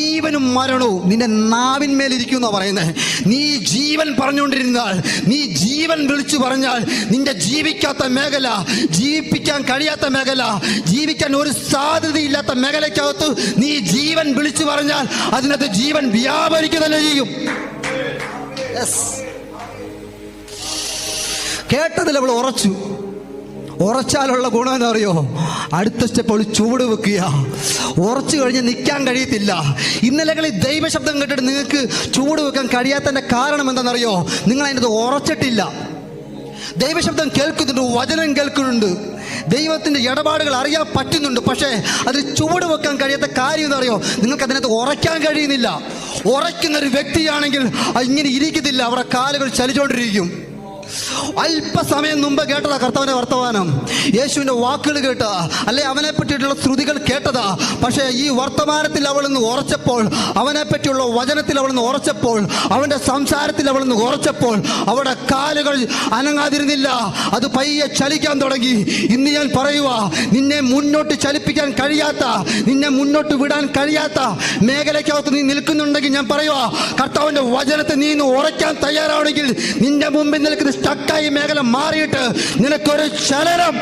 ജീവനും മരണവും നിന്റെ നാവിന്മേലിരിക്കും എന്നാ പറയുന്നത് നീ ജീവൻ പറഞ്ഞുകൊണ്ടിരുന്നാൽ നീ ജീവൻ വിളിച്ചു പറഞ്ഞാൽ നിന്റെ ജീവിക്കാത്ത മേഖല ജീവിപ്പിക്കാൻ കഴിയാത്ത മേഖല ജീവിക്കാൻ ഒരു സാധ്യതയില്ലാത്ത മേഖലയ്ക്കകത്ത് നീ ജീവൻ വിളിച്ചു പറഞ്ഞാൽ അതിനകത്ത് ജീവൻ വ്യാപരിക്കുക തന്നെ ചെയ്യും. കേട്ടതിൽ അവൾ ഉറച്ചു. ഉറച്ചാലുള്ള ഗുണം എന്താ അറിയോ അടുത്ത സ്റ്റെപ്പ് അവൾ ചൂട് വെക്കുക. ഉറച്ചു കഴിഞ്ഞ് നിൽക്കാൻ കഴിയത്തില്ല. ഇന്നലകളിൽ ദൈവശബ്ദം കേട്ടിട്ട് നിങ്ങൾക്ക് ചൂട് വെക്കാൻ കഴിയാത്തതിന്റെ കാരണം എന്താണെന്നറിയോ? നിങ്ങൾ അതിനത് ഉറച്ചിട്ടില്ല. ദൈവശബ്ദം കേൾക്കുന്നുണ്ട് വചനം കേൾക്കുന്നുണ്ട്. ദൈവത്തിന്റെ ഇടപാടുകൾ അറിയാൻ പറ്റുന്നുണ്ട്. പക്ഷേ അതിൽ ചൂട് വെക്കാൻ കഴിയാത്ത കാര്യം എന്താ അറിയോ നിങ്ങൾക്ക് അതിനകത്ത് ഉറയ്ക്കാൻ കഴിയുന്നില്ല. ഉറയ്ക്കുന്ന ഒരു വ്യക്തിയാണെങ്കിൽ ഇങ്ങനെ ഇരിക്കത്തില്ല. അവരുടെ കാലുകൾ ചലിച്ചുകൊണ്ടിരിക്കും. അല്പസമയം മുമ്പ് കേട്ടതാ കർത്താവിന്റെ വർത്തമാനം. യേശുവിന്റെ വാക്കുകൾ കേട്ട അല്ലെ അവനെ പറ്റിയിട്ടുള്ള ശ്രുതികൾ കേട്ടതാ. പക്ഷേ ഈ വർത്തമാനത്തിൽ അവൾ നിന്ന് ഉറച്ചപ്പോൾ അവനെ പറ്റിയുള്ള വചനത്തിൽ അവൾ നിന്ന് ഉറച്ചപ്പോൾ അവന്റെ സംസാരത്തിൽ അവൾ നിന്ന് ഉറച്ചപ്പോൾ അവളുടെ കാലുകൾ അനങ്ങാതിരുന്നില്ല. അത് പയ്യെ ചലിക്കാൻ തുടങ്ങി. ഇന്ന് ഞാൻ പറയുക നിന്നെ മുന്നോട്ട് ചലിപ്പിക്കാൻ കഴിയാത്ത നിന്നെ മുന്നോട്ട് വിടാൻ കഴിയാത്ത മേഖലയ്ക്കകത്ത് നീ നിൽക്കുന്നുണ്ടെങ്കിൽ ഞാൻ പറയുക കർത്താവിന്റെ വചനത്തെ നീ ഇന്ന് ഉറയ്ക്കാൻ തയ്യാറാണെങ്കിൽ നിന്റെ മുമ്പിൽ നിൽക്കുന്ന സ്റ്റക്കായി മേഖല മാറിയിട്ട് നിനക്കൊരു ചലനം.